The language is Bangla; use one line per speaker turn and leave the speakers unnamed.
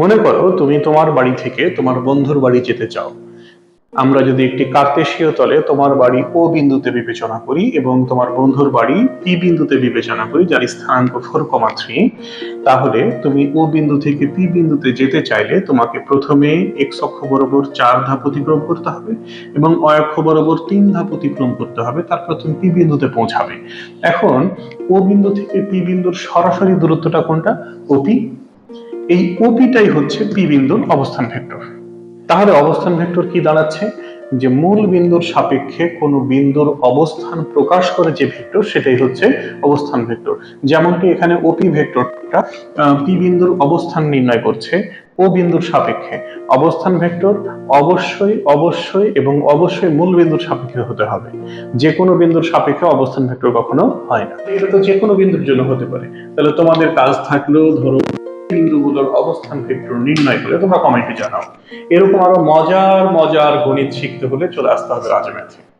মনে করো তুমি তোমার বাড়ি থেকে তোমার বন্ধুর বাড়ি যেতে চাও। আমরা যদি একটি কার্তেশীয় তলে তোমার বাড়ি ও বিন্দুতে বিবেচনা করি এবং তোমার বন্ধুর বাড়ি পি বিন্দুতে বিবেচনা করি, যার স্থানাঙ্ক ফোর কমা থ্রি তাহলে তুমি ও বিন্দু থেকে পি বিন্দুতে যেতে চাইলে তোমাকে প্রথমে এক্স অক্ষ বরাবর চার ধাপ অতিক্রম করতে হবে এবং অয় অক্ষ বরাবর তিন ধাপ অতিক্রম করতে হবে তারপর তুমি পি বিন্দুতে পৌঁছাবে। এখন ও বিন্দু থেকে পি বিন্দুর সরাসরি দূরত্বটা কোনটা? ওপি এই ওপিটাই হচ্ছে পি বিন্দুর অবস্থান ভেক্টর। তাহলে অবস্থান ভেক্টর কি দাঁড়াচ্ছে? যে মূল বিন্দুর সাপেক্ষে কোনো বিন্দুর অবস্থান প্রকাশ করে যে ভেক্টর, সেটাই হচ্ছে অবস্থান ভেক্টর। যেমনটি এখানে ওপি ভেক্টরটা পি বিন্দুর অবস্থান নির্ণয় করছে ও বিন্দুর সাপেক্ষে। অবস্থান ভেক্টর অবশ্যই অবশ্যই এবং অবশ্যই মূল বিন্দুর সাপেক্ষে হতে হবে। যে কোনো বিন্দুর সাপেক্ষে অবস্থান ভেক্টর কখনো হয় না। এটা তো যে কোনো বিন্দুর জন্য হতে পারে। তাহলে তোমাদের কাজ থাকলেও ধরো বিন্দুগুলোর অবস্থান ক্ষেত্র নির্ণয় করে তোমরা কমেন্টে জানাও। এরকম আরও মজার মজার গণিত শিখতে হলে চলে আসতে হবে রাজা ম্যাথে